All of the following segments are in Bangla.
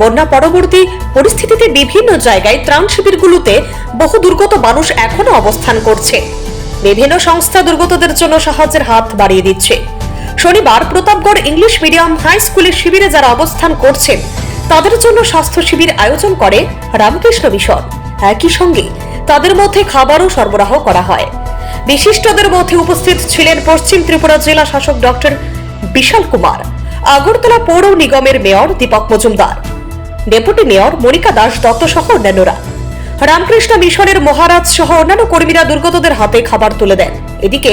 বন্যা পরবর্তী পরিস্থিতিতে বিভিন্ন জায়গায় ত্রাণ শিবিরগুলোতে বহু দুর্গত মানুষ এখনও অবস্থান করছে। বিভিন্ন সংস্থা দুর্গতদের জন্য সাহায্যের হাত বাড়িয়ে দিচ্ছে। শনিবার প্রতাপগড় ইংলিশ মিডিয়াম হাই স্কুলের শিবিরে যারা অবস্থান করছেন, তাদের জন্য স্বাস্থ্য শিবির আয়োজন করে রামকৃষ্ণ মিশন। একই সঙ্গে তাদের মধ্যে খাবারও সরবরাহ করা হয়। বিশিষ্টদের মধ্যে উপস্থিত ছিলেন পশ্চিম ত্রিপুরা জেলা শাসক ডক্টর বিশাল কুমার, আগরতলা পৌর নিগমের mayor Dipak Majumdar. Deputy mayor Monika Das, Dutta সহ অন্যান্যরা। রামকৃষ্ণ মিশনের মহারাজ সহ অন্যান্য কর্মীরা দুর্গতদের হাতে খাবার তুলে দেন। এদিকে,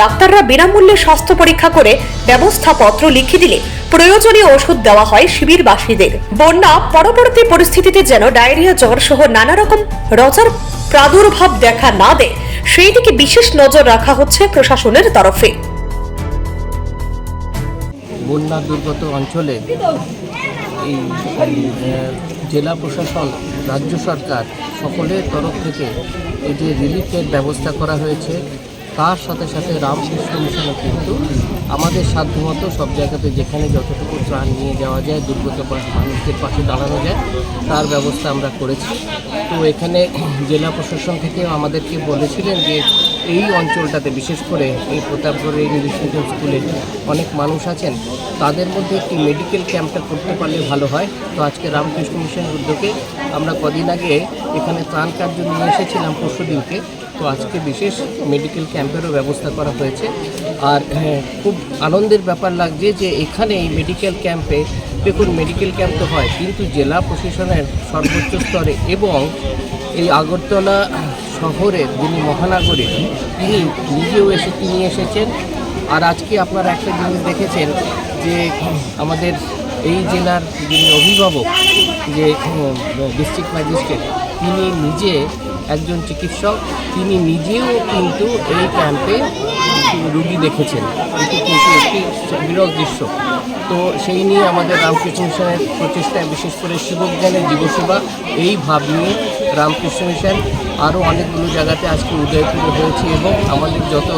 ডাক্তাররা বিনামূল্যে স্বাস্থ্য পরীক্ষা করে ব্যবস্থাপত্র লিখে দিলে প্রয়োজনীয় ওষুধ দেওয়া হয় শিবিরবাসীদের। বন্যা, পরবর্তী পরিস্থিতিতে যেন ডায়রিয়া, জ্বর সহ নানা রকম রজার প্রাদুর্ভাব দেখা না দেয়, সেই দিকে বিশেষ নজর রাখা হচ্ছে প্রশাসনের তরফে। বন্যা দুর্গত অঞ্চলে এই জেলা প্রশাসন রাজ্য সরকার সকলের তরফ থেকে এটি রিলিফের ব্যবস্থা করা হয়েছে তার সাথে সাথে রামকৃষ্ণ মিশনও কিন্তু আমাদের সাধ্যমতো সব জায়গাতে যেখানে যতটুকু ত্রাণ নিয়ে যাওয়া যায় দুর্গত মানুষদের পাশে দাঁড়ানো যায়, তার ব্যবস্থা আমরা করেছি। তো এখানে জেলা প্রশাসন থেকে আমাদেরকে বলেছিলেন যে এই অঞ্চলটাতে, বিশেষ করে এই প্রতাপগড় ইংলিশ মিডিয়াম স্কুলে অনেক মানুষ আছেন, তাদের মধ্যে একটি মেডিকেল ক্যাম্পটা করতে পারলে ভালো হয়। তো আজকে রামকৃষ্ণ মিশনের উদ্যোগে আমরা কদিন আগে এখানে ত্রাণ কার্য নিয়ে এসেছিলাম, পরশু দিনকে। তো আজকে বিশেষ মেডিকেল ক্যাম্পেরও ব্যবস্থা করা হয়েছে। আর হ্যাঁ, খুব আনন্দের ব্যাপার লাগছে যে এখানে এই মেডিকেল ক্যাম্পে দেখুন মেডিকেল ক্যাম্প তো হয় কিন্তু জেলা প্রশাসনের সর্বোচ্চ স্তরে এবং এই আগরতলা শহরের যিনি মহানাগরী তিনি নিজেও এসে তিনি এসেছেন। আর আজকে আপনারা একটা জিনিস দেখেছেন যে আমাদের এই জেলার যিনি অভিভাবক যে ডিস্ট্রিক্ট ম্যাজিস্ট্রেট তিনি নিজে একজন চিকিৎসক, তিনি নিজেও কিন্তু এই ক্যাম্পে রুগী দেখেছেন। এটি কিন্তু একটি বিরল দৃশ্য। তো সেই নিয়ে আমাদের রামকৃষ্ণ মিশনের প্রচেষ্টায় বিশেষ করে শিবজ্ঞানের জীবসেবা, এই ভাব নিয়ে রামকৃষ্ণ মিশন আরও অনেকগুলো জায়গাতে আজকে উদয়পুরে হয়েছে এবং আমাদের যত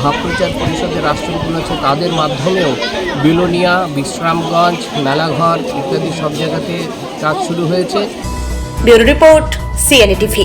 ভাব প্রচার পরিষদের রাষ্ট্রগুলো আছে, তাদের মাধ্যমেও বিলোনিয়া, বিশ্রামগঞ্জ, মেলাঘর ইত্যাদি সব জায়গাতে কাজ শুরু হয়েছে। Bureau report, CNA TV.